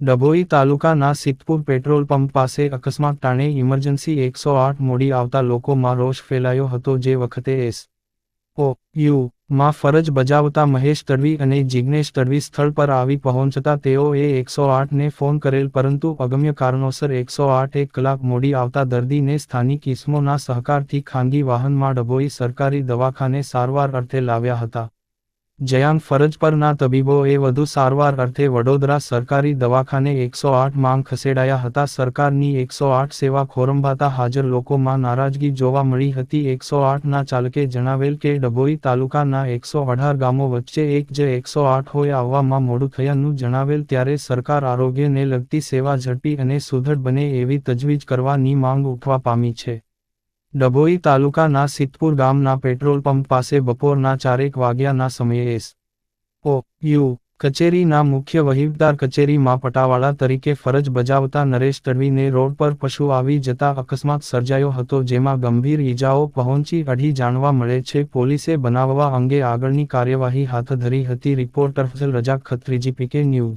ડભોઈ તાલુકાના Siddhpur petrol pump પાસે અકસ્માત ટાણે ઇમરજન્સી એકસો આઠ મોડી આવતા લોકોમાં રોષ ફેલાયો હતો જે વખતે એસ ઓ યુ માં ફરજ બજાવતા મહેશ તડવી અને જિગ્નેશ તડવી સ્થળ પર આવી પહોંચતા તેઓએ એકસો આઠને ફોન કરેલ પરંતુ અગમ્ય કારણોસર એકસો આઠ એક કલાક મોડી આવતા દર્દીને સ્થાનિક ઇસમોના સહકારથી ખાનગી વાહનમાં ડભોઈ સરકારી દવાખાને સારવાર અર્થે લાવ્યા હતા. જયાંગ ફરજ પરના તબીબોએ વધુ સારવાર અર્થે વડોદરા સરકારી દવાખાને એકસો આઠ માંગ ખસેડાયા હતા. સરકારની એકસો આઠ સેવા ખોરંભાતા હાજર લોકોમાં નારાજગી જોવા મળી હતી. એકસો આઠના ચાલકે જણાવેલ કે ડભોઈ તાલુકાના એકસો અઢાર ગામો વચ્ચે એક જ એકસો આઠ હોય આવવામાં મોડું થયાનું જણાવેલ ત્યારે સરકાર આરોગ્યને લગતી સેવા ઝડપી અને સુદૃઢ બને એવી તજવીજ કરવાની માંગ ઉઠવા પામી છે. ડભોઈ તાલુકાના સિદ્ધપુર ગામના પેટ્રોલ પંપ પાસે બપોરના ચારેક વાગ્યાના સમયે એસ ઓ યુ કચેરીના મુખ્ય વહીવટદાર કચેરીમાં પટાવાળા તરીકે ફરજ બજાવતા નરેશ તડવીને રોડ પર પશુ આવી જતા અકસ્માત સર્જાયો હતો જેમાં ગંભીર ઈજાઓ પહોંચી અઢી જાણવા મળે છે. પોલીસે બનાવવા અંગે આગળની કાર્યવાહી હાથ ધરી હતી. રિપોર્ટર ફસલ રજા ખત્રીજી, પીકે ન્યૂઝ.